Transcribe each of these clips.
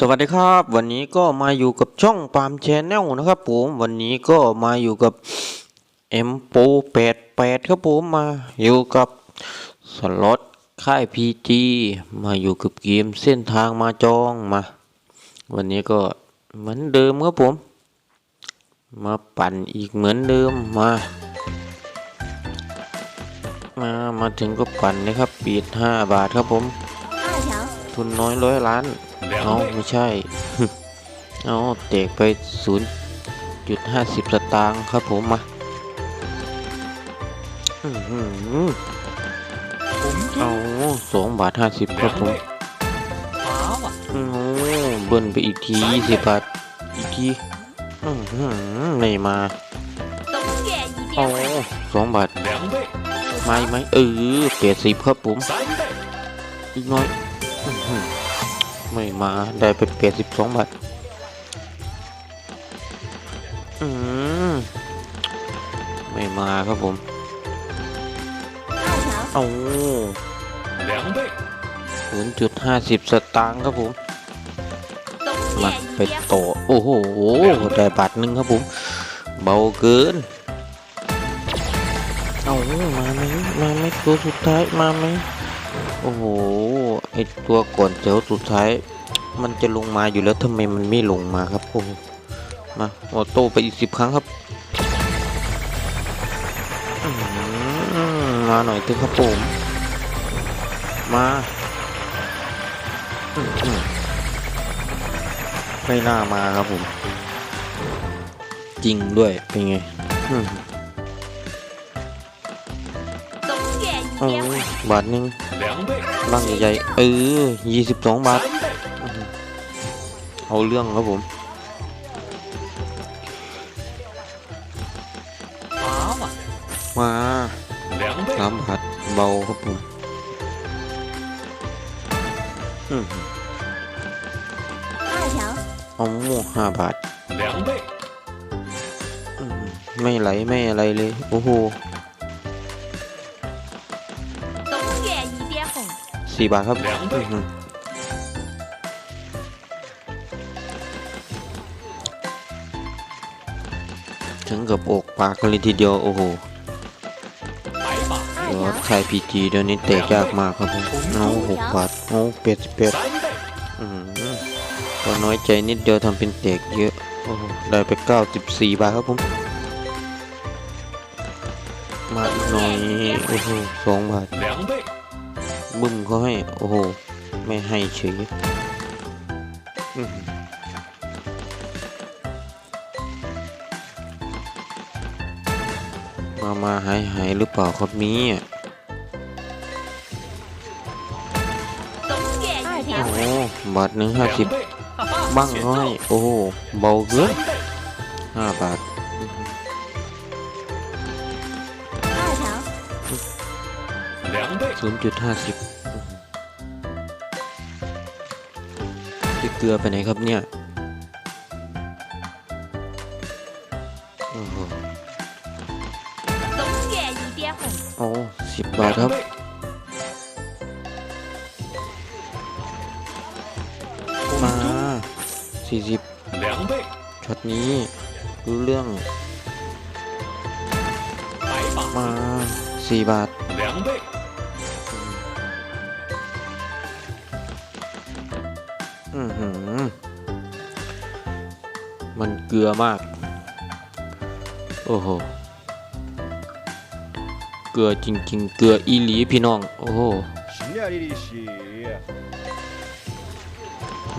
สวัสดีครับ วันนี้ก็มาอยู่กับช่องปาล์มแชนแนลนะครับผมวันนี้ก็มาอยู่กับ M โป88ครับผมมาอยู่กับสล็อตค่าย PG มาอยู่กับเกมเส้นทางมาจองมา วันนี้ก็เหมือนเดิมครับผม มาปั่นอีกเหมือนเดิมมา มามาถึงก็ปั่นนะครับปีด5บาทครับผม二条，ทุนน้อยร้อยล้าน เอาไม่ใช่ เอาเตกไป 0.50 สตางค์ครับผมมาเอาสองบาทห้าสิบครับผมโอ้เบิ้ลไปอีกทียี่สิบบาท อีกทีไม่มาโอ้สองบาทไม่ไหมเออเปดสิบครับผม อีกน้อย ไม่มาได้ไปเปลี่ยนสิบสองบาทอืมไม่มาครับผมเอาศูนย์จุดห้าสิบสตางค์ครับผมมาไปต่อโอ้โหได้บาทหนึ่งครับผม เบาเกินเอามาไหมมาไหมตัวสุดท้ายมาไหม โอ้โห ไอตัวก่อนเจ้าสุดท้าย มันจะลงมาอยู่แล้วทำไมมันไม่ลงมาครับโอ้มาออโต้ไปอีกสิบครั้งครับมมาหน่อยถอะครับผมมาไม่น่ามาครับผม จริงด้วยเป็นไง บาทหนึ่งบ้างใหญ่ๆเออยี่สิบสองบาท เอาเรื่องครับผมมาน้ำหัดเบาครับผมเอาหมูห้าบาท ไม่ไหล ไม่อะไรเลย โอ้โห สี่บาทครับถึงกับอกปากกันเลยทีเดียว โอ้โหรดใครพีจีเดี๋ยวนี้เตะยากมากครับผมเอาหกบาทเอาเป็ดเป็ดก็น้อยใจนิดเดียวทำเป็นเตกเยอะ โอ้ได้ไปเก้าสิบสี่บาทครับผม มาอีหน่อย โอ้โหสองบาท บึ้มเขาให้ โอ้โห ไม่ให้เฉยมามาหายหายหรือเปล่าครับนี้โอ้โบาทหนึ่งห้าสิบบ้างเขาให้ โอ้โห เบาเกินห้าบาท ศูนย์จุดห้าสิบติดเกลือไปไหนครับเนี่ยโอ้สิบบาทครับมาสี่สิบช็อตนี้รู้เรื่อง มาสี่บาท มันเกลือมาก โอ้โห เกลือจริง ๆ เกลืออีหลีพี่น้อง โอ้โห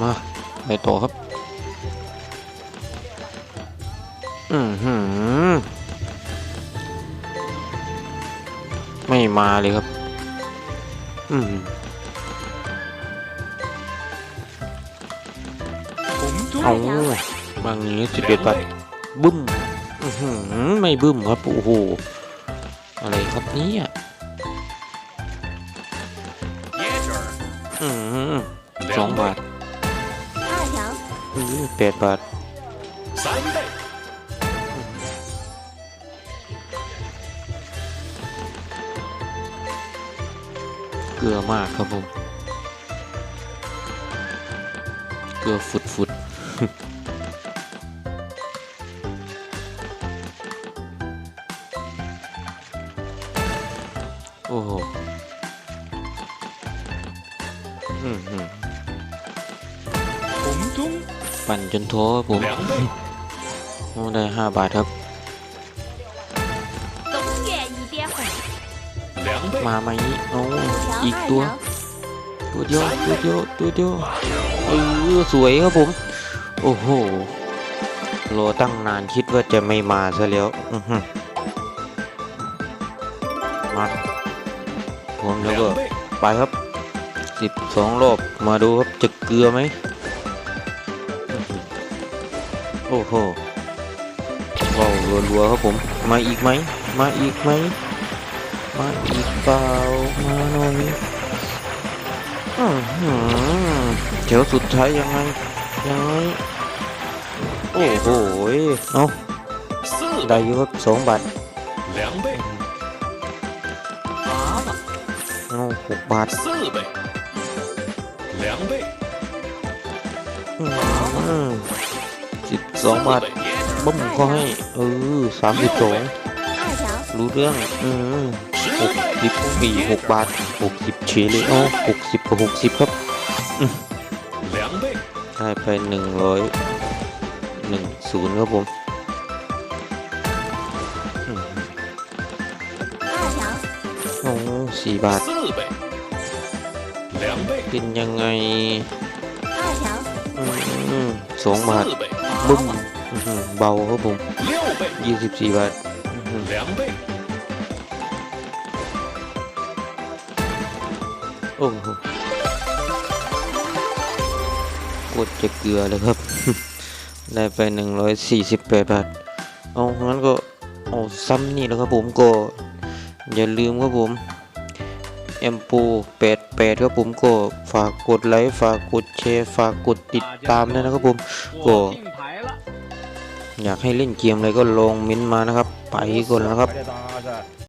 มาไปต่อครับ อือหือ ไม่มาเลยครับ อืม เอาบางนี้สิบเอ็ดบัตบึ้มไม่บึ้มครับโอ้โหอะไรครับนี่อะสองบาทแปดบาทเกลือมากครับผม เกลือฟุดฟุด Ồ. Ừ, ừ. ปั่นจนท้อครับผมได้ห้าบาทครับ มาไหมเอาอีกตัว ตัวเดียวตัวเดียวตัวเดียวเออสวยครับผม โอ้โหรอตั้งนานคิดว่าจะไม่มาซะแล้วอื้อหือมาผมแล้วก็两倍，ไปครับสิบสองรอบ มาดูครับจะเกลือไหมอื้อหือโอ้โหว้าวรัวๆครับผม มาอีกไหม มาอีกไหม มาอีกเปล่า มาหน่อยอื้อหือเดี๋ยวสุดท้ายยังไง ร้อยโอ้โหเอาได้อยู่ครับสองบาทเอาหกบาทสิบสองบาทบุ้มก็อยเออสามสิบสองรู้เรื่องอืมหกสิบมีหกบาทหกสิบเฉลี่ยเอาหกสิบกับหกสิบครับ ได้ไปหนึ่งร้อยหนึ่งศูนย์ครับผมโอ้สี่บาทกินยังไงสองบาทบึ้มเบาครับผมยี่สิบสี่บาทโอ้ ตดจะเกลือเลยครับ ได้ไป 148 บาท เอางั้นก็เอาซ้ำนี่แล้วครับผมก็ อย่าลืมครับผมแอมปู88ครับผมก็ฝากกดไลค์ฝากกดแชร์ฝากกดติดตามด้วยนะครับผมก็อยากให้เล่นเกมอะไรก็ลงมิ้นมานะครับ ไปก่อนนะครับ